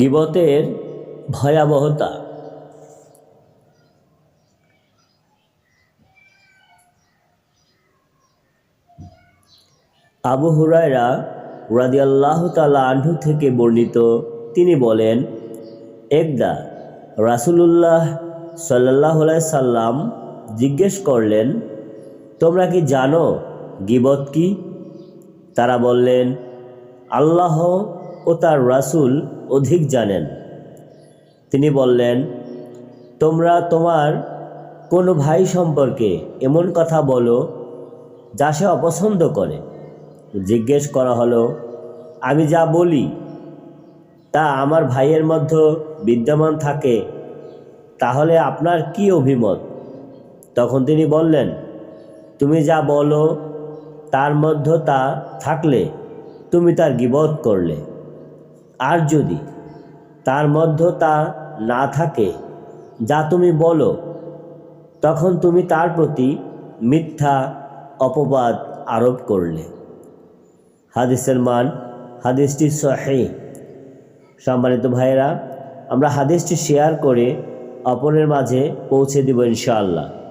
গিবতের ভয়াবহতা। আবু হুরায়রা রাদিয়াল্লাহ তালা আনহু থেকে বর্ণিত, তিনি বলেন, একদা রাসূলুল্লাহ সাল্লাহ সাল্লাম জিজ্ঞেস করলেন, তোমরা কি জানো গিবত কি? তারা বললেন, আল্লাহ ও তার রাসূল অধিক জানেন। তিনি বললেন, তোমরা তোমার কোনো ভাই সম্পর্কে এমন কথা বলো যা সে অপছন্দ করে। জিজ্ঞেস করা হলো, আমি যা বলি, তা আমার ভাইয়ের মধ্যে বিদ্যমান থাকে, তাহলে আপনার কি অভিমত? তখন তিনি বললেন, তুমি যা বলো, তার মধ্যে তা থাকলে তুমি তার গিবত করলে। আর যদি তার মধ্যে তা না থাকে, যা তুমি বলো, তখন তুমি তার প্রতি মিথ্যা অপবাদ আরোপ করলে। হাদিসের মান, হাদিসটি সহে। সম্মানিত ভাইয়েরা, আমরা হাদিসটি শেয়ার করে অপরের মাঝে পৌঁছে দিব ইনশাআল্লাহ।